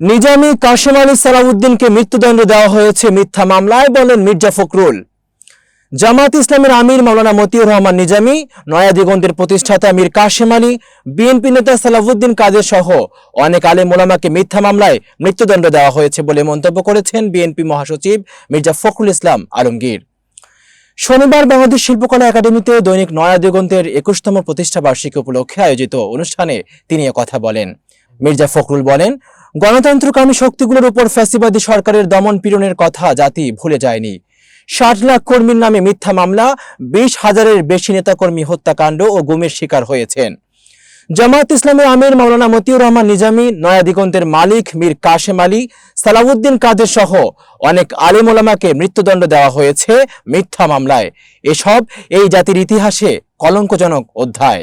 নিজামী কাশেম আলী সালাউদ্দিনকে মৃত্যুদণ্ড দেওয়া হয়েছে মিথ্যা মামলায়, বলেন মির্জা ফখরুল। জামাত ইসলামের আমির মাওলানা মতিউর রহমান নিজামী, নয়া দিগন্তের প্রতিষ্ঠাতা মীর কাশেম আলী, বিএনপি নেতা সালাউদ্দিন কাদের সহ অনেক আলেম ওলামাকে মিথ্যা মামলায় মৃত্যুদণ্ড দেওয়া হয়েছে বলে মন্তব্য করেছেন বিএনপি মহাসচিব মির্জা ফখরুল ইসলাম আলমগীর। শনিবার বাংলাদেশ শিল্পকলা একাডেমিতে দৈনিক নয়া দিগন্তের একুশতম প্রতিষ্ঠা বার্ষিকী উপলক্ষে আয়োজিত অনুষ্ঠানে তিনি কথা বলেন। মির্জা ফখরুল বলেন গণতন্ত্রকামী শক্তিগুলোর উপর ফ্যাসিবাদী সরকারের দমন পীড়নের কথা জাতি ভুলে যায়নি। ষাট লাখ কর্মীর নামে মিথ্যা মামলা, বিশ হাজারের বেশি নেতাকর্মী হত্যাকাণ্ড ও গুমের শিকার হয়েছেন। জামায়াত ইসলামের আমির মাওলানা মতিউর রহমান নিজামী, নয়া দিগন্তের মালিক মীর কাশেম আলী, সালাউদ্দিন কাদের সহ অনেক আলিম ওলামাকে মৃত্যুদণ্ড দেওয়া হয়েছে মিথ্যা মামলায়। এসব এই জাতির ইতিহাসে কলঙ্কজনক অধ্যায়।